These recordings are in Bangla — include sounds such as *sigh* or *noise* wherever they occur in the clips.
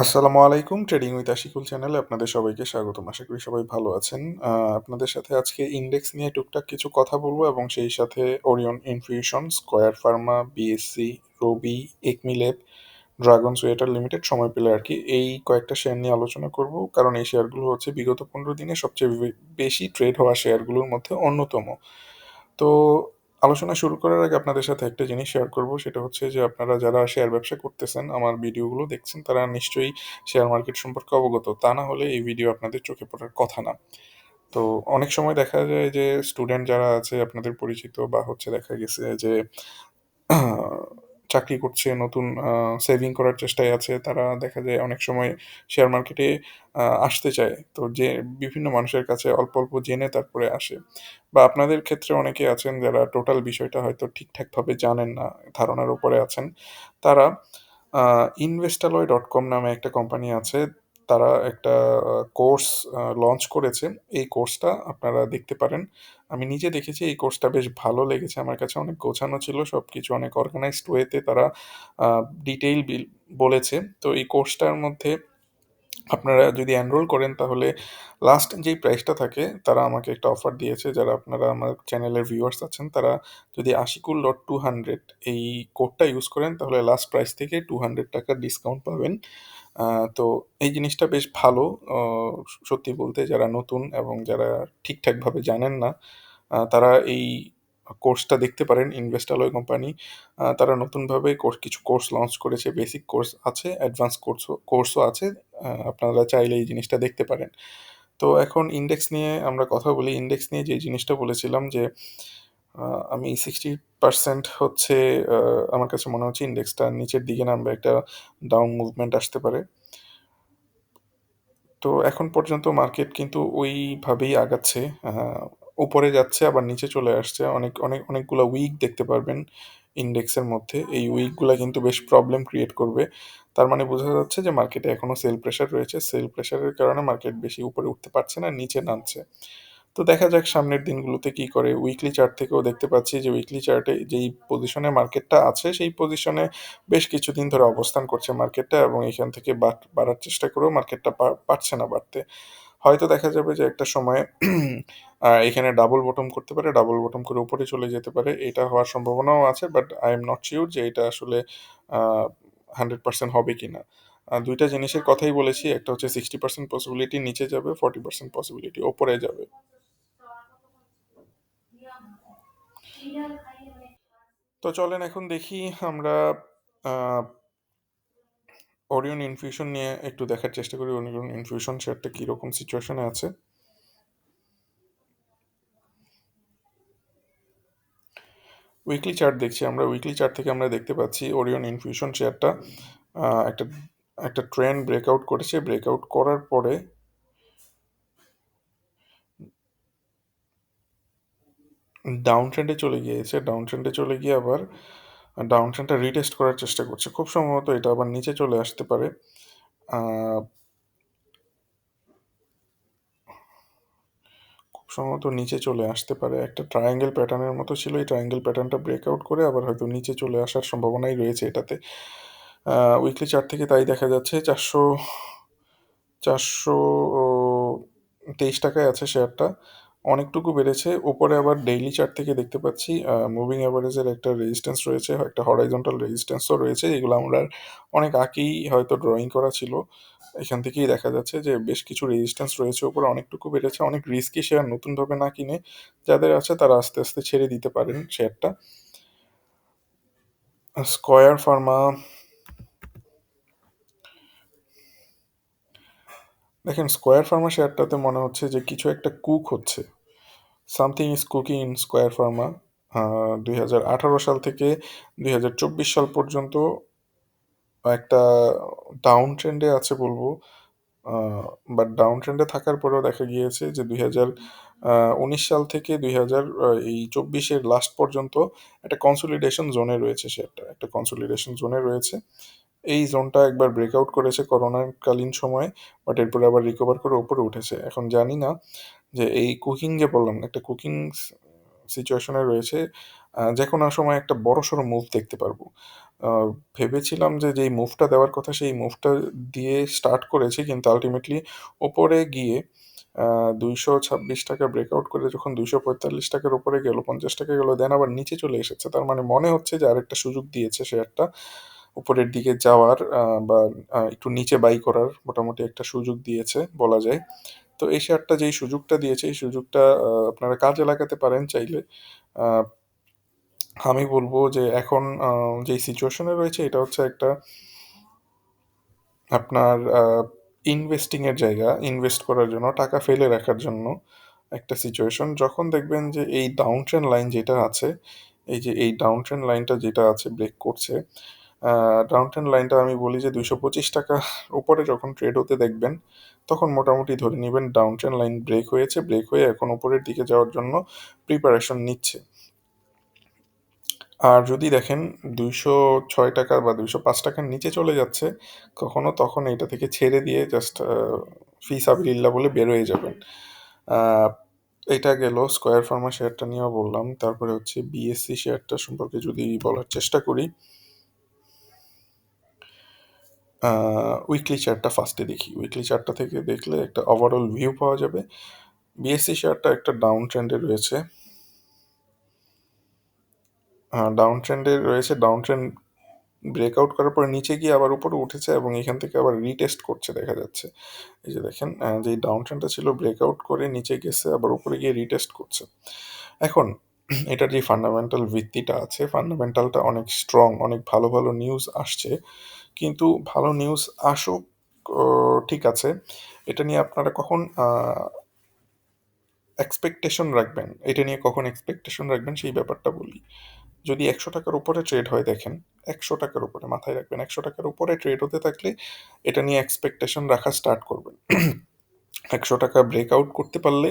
আসসালামু আলাইকুম ট্রেডিং উইথ আশিকুল চ্যানেলে আপনাদের সবাইকে স্বাগতম। আশা করি সবাই ভালো আছেন। আপনাদের সাথে আজকে ইন্ডেক্স নিয়ে টুকটাক কিছু কথা বলব এবং সেই সাথে Orion Infusion Square Pharma BSC Robi Acme Lab Dragon Sweater Limited সময় পেলে আর কি এই কয়েকটা শেয়ার নিয়ে আলোচনা করব। কারণ এই শেয়ারগুলো হচ্ছে বিগত পনেরো দিনে সবচেয়ে বেশি ট্রেড হওয়া শেয়ারগুলোর মধ্যে অন্যতম। তো আলোচনা শুরু করার আগে আপনাদের সাথে একটা জিনিস শেয়ার করব, সেটা হচ্ছে যে আপনারা যারা শেয়ার ব্যবসা করতেছেন, আমার ভিডিওগুলো দেখছেন, তারা নিশ্চয়ই শেয়ার মার্কেট সম্পর্কে অবগত। তা না হলে এই ভিডিও আপনাদের চোখে পড়ার কথা না। তো অনেক সময় দেখা যায় যে স্টুডেন্ট যারা আছে, আপনাদের পরিচিত, বা হচ্ছে দেখা গেছে যে চাকরি করছে, নতুন সেভিং করার চেষ্টায় আছে, তারা দেখা যায় অনেক সময় শেয়ার মার্কেটে আসতে চায়। তো যে, বিভিন্ন মানুষের কাছে অল্প অল্প জেনে তারপরে আসে। বা আপনাদের ক্ষেত্রে অনেকে আছেন যারা টোটাল বিষয়টা হয়তো ঠিকঠাকভাবে জানেন না, ধারণার উপরে আছেন। তারা ইনভেস্টালয় ডট কম নামে একটা কোম্পানি আছে, তারা একটা কোর্স লঞ্চ করেছে। এই কোর্সটা আপনারা দেখতে পারেন। আমি নিজে দেখেছি এই কোর্সটা বেশ ভালো লেগেছে আমার কাছে। অনেক গোছানো ছিল সব কিছু অনেক অর্গানাইজড ওয়েতে তারা ডিটেইল বিল, বলেছে। তো এই কোর্সটার মধ্যে আপনারা যদি এনরোল করেন তাহলে লাস্ট যেই প্রাইসটা থাকে, তারা আমাকে একটা অফার দিয়েছে। যারা আপনারা আমার চ্যানেলের ভিউয়ার্স আছেন, তারা যদি আশিকুল ডট টু হান্ড্রেড এই কোডটা ইউজ করেন, তাহলে লাস্ট প্রাইস থেকে টু হান্ড্রেড টাকার ডিসকাউন্ট পাবেন। তো এই জিনিসটা বেশ ভালো সত্যি বলতে যারা নতুন এবং যারা ঠিকঠাকভাবে জানেন না তারা এই কোর্সটা দেখতে পারেন ইনভেস্টালয় কোম্পানি তারা নতুনভাবে কোর্স কিছু কোর্স লঞ্চ করেছে বেসিক কোর্স আছে অ্যাডভান্স কোর্সও কোর্সও আছে আপনারা চাইলে এই জিনিসটা দেখতে পারেন। তো এখন ইন্ডেক্স নিয়ে আমরা কথা বলি ইন্ডেক্স নিয়ে যে জিনিসটা বলেছিলাম যে আমি সিক্সটি পার্সেন্ট হচ্ছে আমার কাছে মনে হচ্ছে ইন্ডেক্সটা নিচের দিকে নামবে, একটা ডাউন মুভমেন্ট আসতে পারে। তো এখন পর্যন্ত মার্কেট কিন্তু ওইভাবেই আগাচ্ছে উপরে যাচ্ছে, আবার নিচে চলে আসছে। অনেক অনেক, অনেকগুলো উইক দেখতে পারবেন ইন্ডেক্সের মধ্যে। এই উইকগুলো কিন্তু বেশ প্রবলেম ক্রিয়েট করবে। তার মানে বোঝা যাচ্ছে যে মার্কেটে এখনও সেল প্রেশার রয়েছে। সেল প্রেশারের কারণে মার্কেট বেশি উপরে উঠতে পারছে না, নিচে নামছে। তো দেখা যাক সামনের দিনগুলোতে কি করে উইকলি চার্ট থেকেও দেখতে পাচ্ছি যে উইকলি চার্টে যেই পজিশনে মার্কেটটা আছে সেই পজিশনে বেশ কিছুদিন ধরে অবস্থান করছে মার্কেটটা এবং এখান থেকে বাড়ার চেষ্টা করেও মার্কেটটা পারছে না বাড়তে। হয়তো দেখা যাবে যে একটা সময় *clears throat* এখানে ডাবল বটম করতে পারে ডাবল বটম করে উপরে চলে যেতে পারে এটা হওয়ার সম্ভাবনাও আছে but I am not sure যে এটা আসলে হান্ড্রেড পার্সেন্ট হবে কিনা। আহ, দুইটা জিনিসের কথাই বলেছি, একটা হচ্ছে সিক্সটি পার্সেন্ট পসিবিলিটি নিচে যাবে ফর্টি পার্সেন্ট পসিবিলিটি ওপরে যাবে। তো চলেন এখন দেখি আমরা ওরিয়ন ইনফিউশন নিয়ে একটু দেখার চেষ্টা করি ওরিয়ন ইনফিউশন শেয়ারটা কীরকম সিচুয়েশনে আছে। উইকলি চার্ট দেখছি আমরা উইকলি চার্ট থেকে আমরা দেখতে পাচ্ছি ওরিয়ন ইনফিউশন শেয়ারটা একটা একটা ট্রেন্ড ব্রেকআউট করেছে। ব্রেকআউট করার পরে ডাউন ট্রেন্ডে চলে গিয়েছে। ডাউন ট্রেন্ডে চলে গিয়ে আবার ডাউন ট্রেন্ডটা রিটেস্ট করার চেষ্টা করছে। খুব সম্ভবত এটা আবার নিচে চলে আসতে পারে। খুব সম্ভবত নিচে চলে আসতে পারে। একটা ট্রায়াঙ্গেল প্যাটার্নের মতো ছিল। এই ট্রায়াঙ্গেল প্যাটার্নটা ব্রেকআউট করে আবার হয়তো নিচে চলে আসার সম্ভাবনাই রয়েছে এটাতে। উইকলি চার্ট থেকে তাই দেখা যাচ্ছে চারশো চারশো তেইশ টাকায় আছে শেয়ারটা অনেকটুকু বেড়েছে। উপরে আবার ডেইলি চার্ট থেকে দেখতে পাচ্ছি মুভিং অ্যাভারেজের একটা রেজিস্ট্যান্স রয়েছে, একটা হরাইজন্টাল রেজিস্ট্যান্সও রয়েছে। এগুলো আমরা অনেক আগেই হয়তো ড্রয়িং করা ছিল। এখান থেকেই দেখা যাচ্ছে যে বেশ কিছু রেজিস্ট্যান্স রয়েছে ওপরে অনেকটুকু বেড়েছে। অনেক রিস্কি শেয়ার নতুনভাবে না কিনে যাদের আছে তারা আস্তে আস্তে ছেড়ে দিতে পারেন শেয়ারটা স্কয়ার ফার্মা দেখেন স্কোয়ার ফার্মা শেয়ারটাতে মনে হচ্ছে যে কিছু একটা কুক হচ্ছে। Something is cooking in Square Pharma দুই হাজার আঠারো সাল থেকে দুই হাজার চব্বিশ সাল পর্যন্ত একটা ডাউন ট্রেন্ডে আছে বলব। বাট ডাউন ট্রেন্ডে থাকার পরেও দেখা গিয়েছে যে দুই উনিশ সাল থেকে দুই হাজার এই চব্বিশের লাস্ট পর্যন্ত একটা কনসোলিডেশন জোনে রয়েছে শেয়ারটা একটা কনসোলিডেশন জোনে রয়েছে। এই জোনটা একবার ব্রেকআউট করেছে করোনাকালীন সময়ে বাট এরপরে আবার রিকভার করে ওপরে উঠেছে। এখন জানি না যে এই কুকিং যে বললাম একটা কুকিং সিচুয়েশনে রয়েছে যে কোনো সময় একটা বড় সড়ো মুভ দেখতে পারব। ভেবেছিলাম যে যেই মুভটা দেওয়ার কথা সেই মুভটা দিয়ে স্টার্ট করেছি কিন্তু আল্টিমেটলি ওপরে গিয়ে আ ৳২২৬ ব্রেকআউট করে যখন ৳২৪৫ র উপরে গেল, ৳৫০ গেল দেন আবার নিচে চলে এসেছে। তার মানে মনে হচ্ছে যে আরেকটা সুযোগ দিয়েছে শেয়ারটা উপরের দিকে যাওয়ার বা একটু নিচে বাই করার মোটামুটি একটা সুযোগ দিয়েছে বলা যায়। তো এই শেয়ারটা যেই সুযোগটা দিয়েছে এই সুযোগটা আপনারা কাজে লাগাতে পারেন চাইলে। আমি বলব যে এখন যে সিচুয়েশনে রয়েছে এটা হচ্ছে একটা আপনার আ ইনভেস্টিং এর জায়গা, ইনভেস্ট করার জন্য, টাকা ফেলে রাখার জন্য একটা সিচুয়েশন। যখন দেখবেন যে এই ডাউন ট্রেন্ড লাইন যেটা আছে, এই যে এই ডাউন ট্রেন্ড লাইনটা যেটা আছে ব্রেক করছে, আ ডাউন ট্রেন্ড লাইনটা আমি বলি যে ৳২২৫ উপরে যখন ট্রেড হতে দেখবেন, তখন মোটামুটি ধরে নিবেন ডাউন ট্রেন্ড লাইন ব্রেক হয়েছে। ব্রেক হয়ে এখন উপরের দিকে যাওয়ার জন্য প্রিপারেশন নিচ্ছে। আর যদি দেখেন ৳২০৬ বা দুইশো পাঁচ টাকার নিচে চলে যাচ্ছে কখনো, তখন এটা থেকে ছেড়ে দিয়ে জাস্ট ফি সাবিলিল্লাহ বলে বের হয়ে যাবেন। এটা গেল স্কোয়ার ফার্মা শেয়ারটা নিয়েও বললাম। তারপরে হচ্ছে বিএসসি শেয়ারটা সম্পর্কে যদি বলার চেষ্টা করি উইকলি চার্টটা ফার্স্টে দেখি। উইকলি চার্টটা থেকে দেখলে একটা ওভারঅল ভিউ পাওয়া যাবে। বিএসসি শেয়ারটা একটা ডাউন ট্রেন্ডে রয়েছে। ডাউন ট্রেন্ডে রয়েছে। ডাউন ট্রেন্ড ব্রেকআউট করার পরে নিচে গিয়ে আবার উপরে উঠেছে এবং এখান থেকে আবার রিটেস্ট করছে দেখা যাচ্ছে। এই যে দেখেন যেই ডাউন ট্রেন্ডটা ছিল ব্রেকআউট করে নিচে গেছে, আবার উপরে গিয়ে রিটেস্ট করছে। এখন এটার যে ফান্ডামেন্টাল ভিত্তিটা আছে, ফান্ডামেন্টালটা অনেক স্ট্রং, অনেক ভালো, ভালো নিউজ আসছে। কিন্তু ভালো নিউজ আসুক ঠিক আছে। এটা নিয়ে আপনারা কখন এক্সপেকটেশন রাখবেন, এটা নিয়ে কখন এক্সপেকটেশন রাখবেন সেই ব্যাপারটা বলি। যদি একশো টাকার উপরে ট্রেড হয় দেখেন, একশো টাকার উপরে মাথায় রাখবেন একশো টাকার উপরে ট্রেড হতে থাকলে এটা নিয়ে এক্সপেকটেশন রাখা স্টার্ট করবেন। ৳১০০ ব্রেকআউট করতে পারলে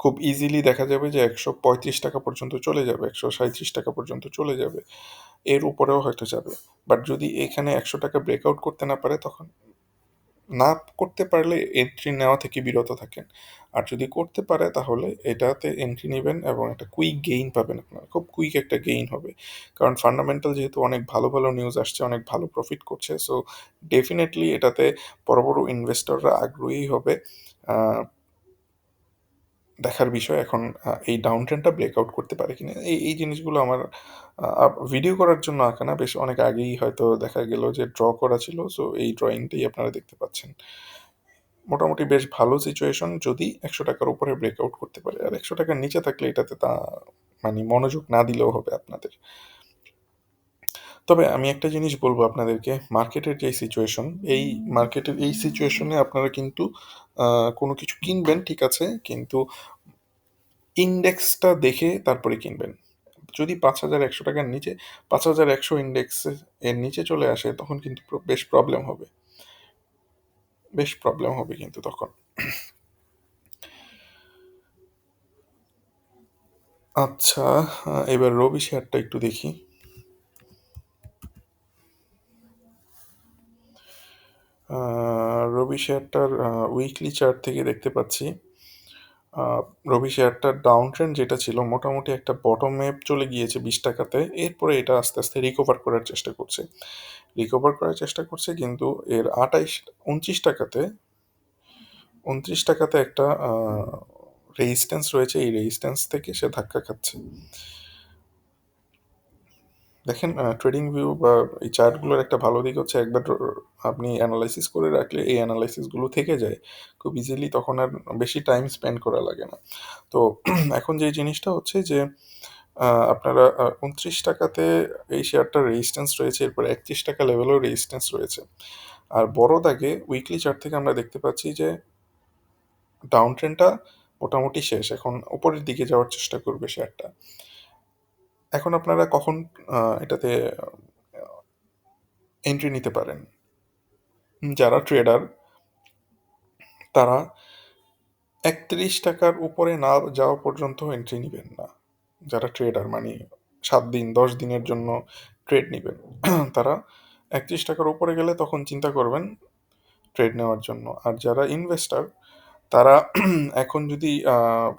খুব ইজিলি দেখা যাবে যে ৳১৩৫ পর্যন্ত চলে যাবে, ৳১৩৭ পর্যন্ত চলে যাবে। এর উপরেও হয়তো যাবে। বাট যদি এখানে ৳১০০ ব্রেকআউট করতে না পারে তখন না করতে পারলে এন্ট্রি নেওয়া থেকে বিরত থাকেন। আর যদি করতে পারে তাহলে এটাতে এন্ট্রি নেবেন এবং একটা কুইক গেইন পাবেন আপনারা। খুব কুইক একটা গেইন হবে। কারণ ফান্ডামেন্টাল যেহেতু অনেক ভালো, ভালো নিউজ আসছে, অনেক ভালো প্রফিট করছে। সো ডেফিনেটলি এটাতে বড়, বড় ইনভেস্টররা আগ্রহী হবে। দেখার বিষয় এখন এই ডাউন ট্রেন্ডটা ব্রেকআউট করতে পারে কিনা। এই, এই জিনিসগুলো আমার ভিডিও করার জন্য আঁকা না। বেশ অনেক আগেই হয়তো দেখা গেল যে ড্র করা ছিল। সো এই ড্রয়িংটাই আপনারা দেখতে পাচ্ছেন। মোটামুটি বেশ ভালো সিচুয়েশন যদি একশো টাকার উপরে ব্রেকআউট করতে পারে। আর একশো টাকার নিচে থাকলে এটাতে তা মানে মনোযোগ না দিলেও হবে আপনাদের। তবে আমি একটা জিনিস বলব আপনাদেরকে, মার্কেটের যে সিচুয়েশন, এই মার্কেটের এই সিচুয়েশনে আপনারা কিন্তু কোনো কিছু কিনবেন ঠিক আছে, কিন্তু ইন্ডেক্সটা দেখে তারপরে কিনবেন। যদি পাঁচ হাজার একশো টাকার নিচে ৫,১০০ ইনডেক্সে এর নিচে চলে আসে তখন কিন্তু বেশ প্রবলেম হবে। বেশ প্রবলেম হবে কিন্তু তখন। আচ্ছা, এবার রবি শেয়ারটা একটু দেখি। রবি শেয়ারটার উইকলি চার্ট থেকে দেখতে পাচ্ছি রবি শেয়ারটার ডাউন ট্রেন্ড যেটা ছিল মোটামুটি একটা বটমে চলে গিয়েছে বিশ টাকাতে এরপরে এটা আস্তে, আস্তে রিকভার করার চেষ্টা করছে। রিকভার করার চেষ্টা করছে কিন্তু এর ২৮ ৳২৯ তে ৳২৯ তে একটা রেজিস্ট্যান্স রয়েছে। এই রেজিস্ট্যান্স থেকে সে ধাক্কা খাচ্ছে। দেখেন ট্রেডিং ভিউ বা এই চার্টগুলোর একটা ভালো দিক হচ্ছে একবার আপনি অ্যানালাইসিস করে রাখলে এই এনালাইসিসগুলো থেকে যায়। খুব ইজিলি তখন আর বেশি টাইম স্পেন্ড করা লাগে না। তো *clears throat* এখন যে জিনিসটা হচ্ছে যে আপনারা উনত্রিশ টাকাতে এই শেয়ারটার রেজিস্ট্যান্স রয়েছে। এরপর একত্রিশ টাকা লেভেলেও রেজিস্ট্যান্স রয়েছে। আর বড় দাগে উইকলি চার্ট থেকে আমরা দেখতে পাচ্ছি যে ডাউন ট্রেনটা মোটামুটি শেষ। এখন উপরের দিকে যাওয়ার চেষ্টা করবে শেয়ারটা। এখন আপনারা কখন এটাতে এন্ট্রি নিতে পারেন? যারা ট্রেডার তারা একত্রিশ টাকার উপরে না যাওয়া পর্যন্ত এন্ট্রি নেবেন না। যারা ট্রেডার মানে সাত দিন, ১০ দিনের জন্য ট্রেড নিবেন। *clears throat* তারা একত্রিশ টাকার উপরে গেলে তখন চিন্তা করবেন ট্রেড নেওয়ার জন্য। আর যারা ইনভেস্টর তারা *clears throat* এখন যদি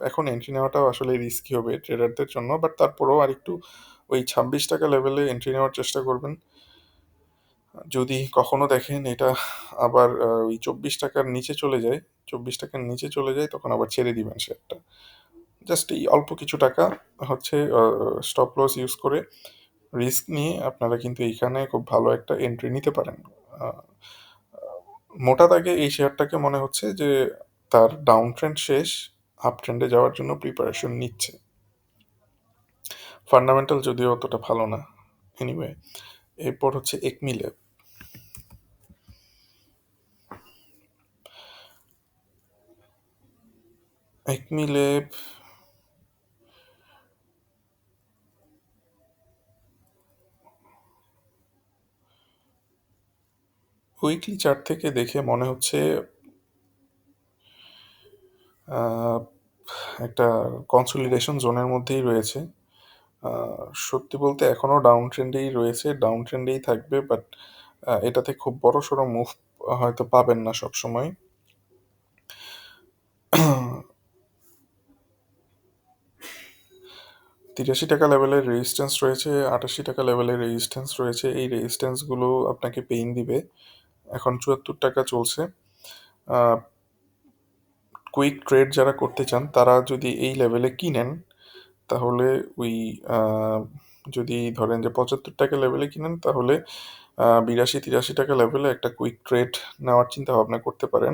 এখন এন্ট্রি নেওয়াটাও আসলে রিস্কি হবে ট্রেডারদের জন্য। বাট তারপরেও আরেকটু ওই ৳২৬ লেভেলে এন্ট্রি নেওয়ার চেষ্টা করবেন। যদি কখনো দেখেন এটা আবার ওই চব্বিশ টাকার নিচে চলে যায়, চব্বিশ টাকার নিচে চলে যায় তখন আবার ছেড়ে দিবেন শেয়ারটা। জাস্ট এই অল্প কিছু টাকা হচ্ছে স্টপ লস ইউজ করে রিস্ক নিয়ে আপনারা কিন্তু এইখানে খুব ভালো একটা এন্ট্রি নিতে পারেন। মোটা দাগে এই শেয়ারটাকে মনে হচ্ছে যে তার ডাউন ট্রেন্ড শেষ, আপ ট্রেন্ডে যাওয়ার জন্য প্রিপারেশন নিচ্ছে। ফান্ডামেন্টাল যদিও অতটা ভালো না। এনিওয়ে এরপর হচ্ছে একমিলেভ। একমিলেভ উইকলি চার্ট থেকে দেখে মনে হচ্ছে একটা কনসলিডেশন জোনের মধ্যেই রয়েছে। সত্যি বলতে এখনও ডাউন ট্রেন্ডেই রয়েছে, ডাউন ট্রেন্ডেই থাকবে বাট এটাতে খুব বড় সড়ো মুভ হয়তো পাবেন না সবসময়। তিরাশি টাকা লেভেলের রেজিস্ট্যান্স রয়েছে, আটাশি টাকা লেভেলের রেজিস্ট্যান্স রয়েছে। এই রেজিস্ট্যান্সগুলো আপনাকে পেইন দিবে। এখন চুয়াত্তর টাকা চলছে। কুইক ট্রেড যারা করতে চান, তারা যদি এই লেভেলে কিনেন, তাহলে ওই যদি ধরেন যে ৳৭৫ টাকা লেভেলে কিনেন, তাহলে বিরাশি ৳৮২-৮৩ টাকা লেভেলে একটা কুইক ট্রেড নেওয়ার চিন্তা ভাবনা করতে পারেন।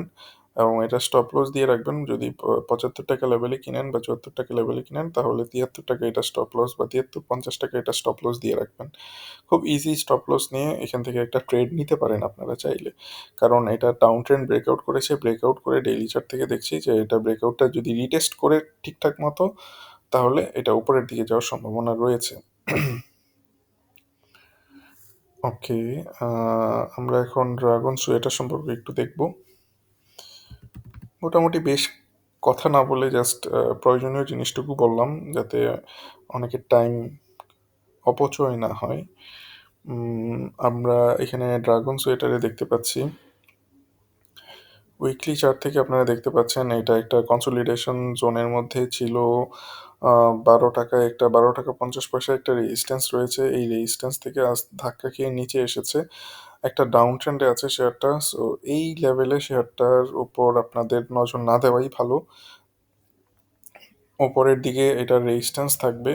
এবং এটা স্টপ লস দিয়ে রাখবেন। যদি পঁচাত্তর টাকা লেভেলে কিনেন বা ৳৭৪ টাকা লেভেলে কিনেন তাহলে ৳৭৩ টাকা এটা স্টপ লস বা ৳৭৩-৫০ টাকা এটা স্টপ লস দিয়ে রাখবেন। খুব ইজি স্টপ লস নিয়ে এখান থেকে একটা ট্রেড নিতে পারেন আপনারা চাইলে। কারণ এটা ডাউন ট্রেন্ড ব্রেকআউট করেছে, ব্রেকআউট করে ডেইলি চার্ট থেকে দেখছি যে এটা ব্রেকআউটটা যদি রিটেস্ট করে ঠিকঠাক মতো তাহলে এটা উপরের দিকে যাওয়ার সম্ভাবনা রয়েছে। ওকে, আমরা এখন ড্রাগন সোয়েটার সম্পর্কে একটু দেখব। মোটামুটি বেশ কথা না বলে জাস্ট প্রয়োজনীয় জিনিসটুকু বললাম যাতে অনেকের টাইম অপচয় না হয়। আমরা এখানে ড্রাগন সোয়েটারে দেখতে পাচ্ছি উইকলি চার্ট থেকে আপনারা দেখতে পাচ্ছেন এটা একটা কনসোলিডেশন জোনের মধ্যে ছিল। বারো টাকা একটা ৳১২.৫০ একটা রেজিস্ট্যান্স রয়েছে। এই রেজিস্ট্যান্স থেকে আজ ধাক্কা খেয়ে নিচে এসেছে। একটা ডাউন ট্রেন্ডে আছে শেয়ারটা। সো এই লেভেলে শেয়ারটার উপর আপনাদের নজর না দেওয়াই ভালো। ওপরের দিকে এটার রেজিস্ট্যান্স থাকবে।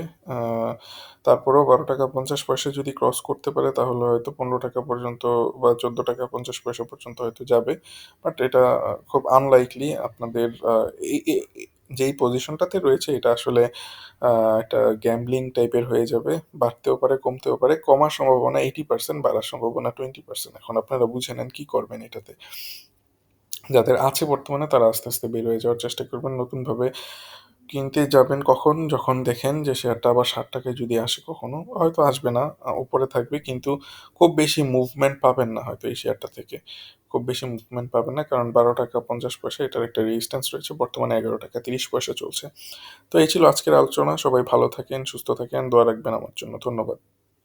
তারপরেও বারো টাকা পঞ্চাশ পয়সা যদি ক্রস করতে পারে, তাহলে হয়তো ৳১৫ পর্যন্ত বা ৳১৪.৫০ পর্যন্ত হয়তো যাবে। বাট এটা খুব আনলাইকলি আপনাদের যেই পজিশনটাতে রয়েছে এটা আসলে একটা গ্যাম্বলিং টাইপের হয়ে যাবে। বাড়তেও পারে, কমতেও পারে। কমার সম্ভাবনা 80% বাড়ার সম্ভাবনা 20% এখন আপনারা বুঝে নেন কী করবেন এটাতে। যাদের আছে বর্তমানে তারা আস্তে, আস্তে বের হয়ে যাওয়ার চেষ্টা করবেন। নতুনভাবে কিনতে যাবেন কখন? যখন দেখেন যে শেয়ারটা আবার ৳৬০ টাকায় যদি আসে কখনো, হয়তো আসবে না, উপরে থাকবে কিন্তু খুব বেশি মুভমেন্ট পাবেন না হয়তো এই শেয়ারটা থেকে। খুব বেশি মুভমেন্ট পাবে না কারণ ৳১২.৫০ এটার একটা রেজিস্ট্যান্স রয়েছে। বর্তমানে ৳১১.৩০ চলছে। তো এই ছিল আজকের আলোচনা। সবাই ভালো থাকেন, সুস্থ থাকেন, দোয়া রাখবেন আমার জন্য। ধন্যবাদ।